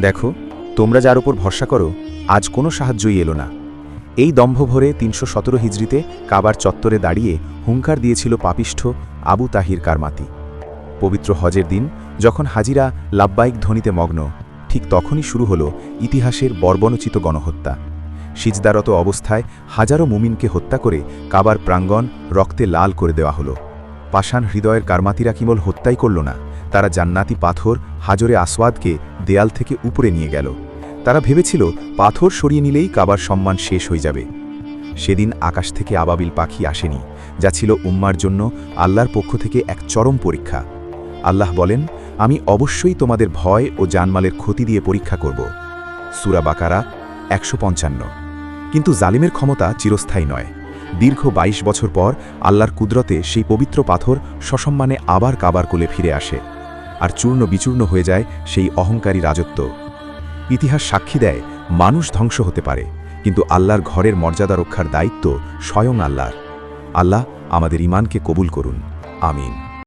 দেখো, তোমরা যার ওপর ভরসা করো, আজ কোনো সাহায্যই এলো না। এই দম্ভ ভরে তিনশো সতেরো হিজড়িতে কাবার চত্বরে দাঁড়িয়ে হুঙ্কার দিয়েছিল পাপিষ্ঠ আবু তাহির কারমাতি। পবিত্র হজের দিন, যখন হাজিরা লাব্বাইক ধ্বনিতে মগ্ন, ঠিক তখনই শুরু হলো ইতিহাসের বর্বণোচিত গণহত্যা। সিজদারত অবস্থায় হাজারো মুমিনকে হত্যা করে কাবার প্রাঙ্গণ রক্তে লাল করে দেওয়া হলো। পাষাণ হৃদয়ের কারমাতিরা কেবল হত্যাই করল না। তারা জান্নাতি পাথর হাজরে আসওয়াদকে দেয়াল থেকে উপরে নিয়ে গেল। তারা ভেবেছিল, পাথর সরিয়ে নিলেই কাবার সম্মান শেষ হয়ে যাবে। সেদিন আকাশ থেকে আবাবিল পাখি আসেনি, যা ছিল উম্মার জন্য আল্লাহর পক্ষ থেকে এক চরম পরীক্ষা। আল্লাহ বলেন, আমি অবশ্যই তোমাদের ভয় ও জানমালের ক্ষতি দিয়ে পরীক্ষা করব। সুরা বাকারা একশো পঞ্চান্ন। কিন্তু জালিমের ক্ষমতা চিরস্থায়ী নয়। দীর্ঘ ২২ বছর পর আল্লাহর কুদরতে সেই পবিত্র পাথর সসম্মানে আবার কাবার কোলে ফিরে আসে। আর চূর্ণ বিচূর্ণ হয়ে যায় সেই অহংকারী রাজত্ব। ইতিহাস সাক্ষী দেয়, মানুষ ধ্বংস হতে পারে, কিন্তু আল্লাহর ঘরের মর্যাদা রক্ষার দায়িত্ব স্বয়ং আল্লাহর। আল্লাহ আমাদের ইমানকে কবুল করুন। আমিন।